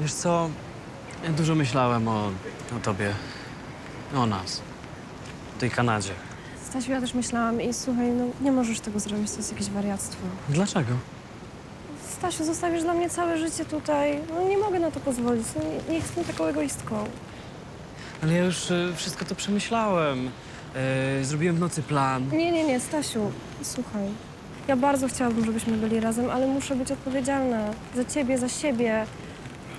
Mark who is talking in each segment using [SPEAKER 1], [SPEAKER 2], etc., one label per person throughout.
[SPEAKER 1] Wiesz co, ja dużo myślałem o, o tobie, o nas, o tej Kanadzie.
[SPEAKER 2] Stasiu, ja też myślałam i słuchaj, no nie możesz tego zrobić, to jest jakieś wariactwo.
[SPEAKER 1] Dlaczego?
[SPEAKER 2] Stasiu, zostawisz dla mnie całe życie tutaj. No nie mogę na to pozwolić. No, nie, nie jestem taką egoistką.
[SPEAKER 1] Ale ja już y, wszystko to przemyślałem. Y, zrobiłem w nocy plan.
[SPEAKER 2] Nie, nie, nie, Stasiu, słuchaj. Ja bardzo chciałabym, żebyśmy byli razem, ale muszę być odpowiedzialna za ciebie, za siebie.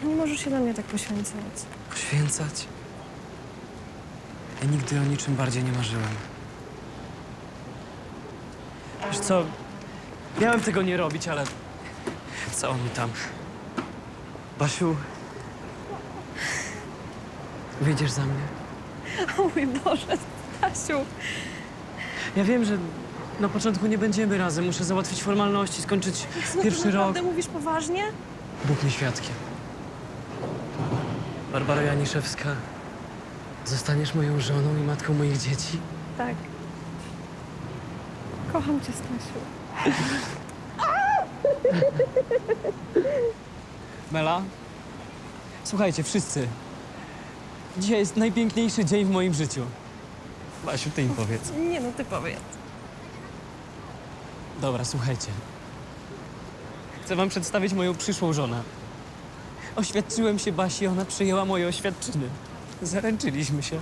[SPEAKER 2] Nie możesz się na mnie tak poświęcać.
[SPEAKER 1] Poświęcać? Ja nigdy o niczym bardziej nie marzyłem. Wiesz co, miałem tego nie robić, ale co mi tam? Basiu, wyjdziesz za mnie?
[SPEAKER 2] O mój Boże, Stasiu.
[SPEAKER 1] Ja wiem, że na początku nie będziemy razem. Muszę załatwić formalności, skończyć
[SPEAKER 2] No
[SPEAKER 1] pierwszy rok.
[SPEAKER 2] naprawdę mówisz poważnie?
[SPEAKER 1] Bóg mi świadkiem. Barbara Janiszewska, zostaniesz moją żoną i matką moich dzieci?
[SPEAKER 2] Tak. Kocham cię, Stasiu.
[SPEAKER 1] Mela? Słuchajcie, wszyscy. Dzisiaj jest najpiękniejszy dzień w moim życiu. Basiu, ty im powiedz.
[SPEAKER 2] Nie no, ty powiedz.
[SPEAKER 1] Dobra, słuchajcie. Chcę wam przedstawić moją przyszłą żonę. Oświadczyłem się Basi, ona przyjęła moje oświadczyny. Zaręczyliśmy się.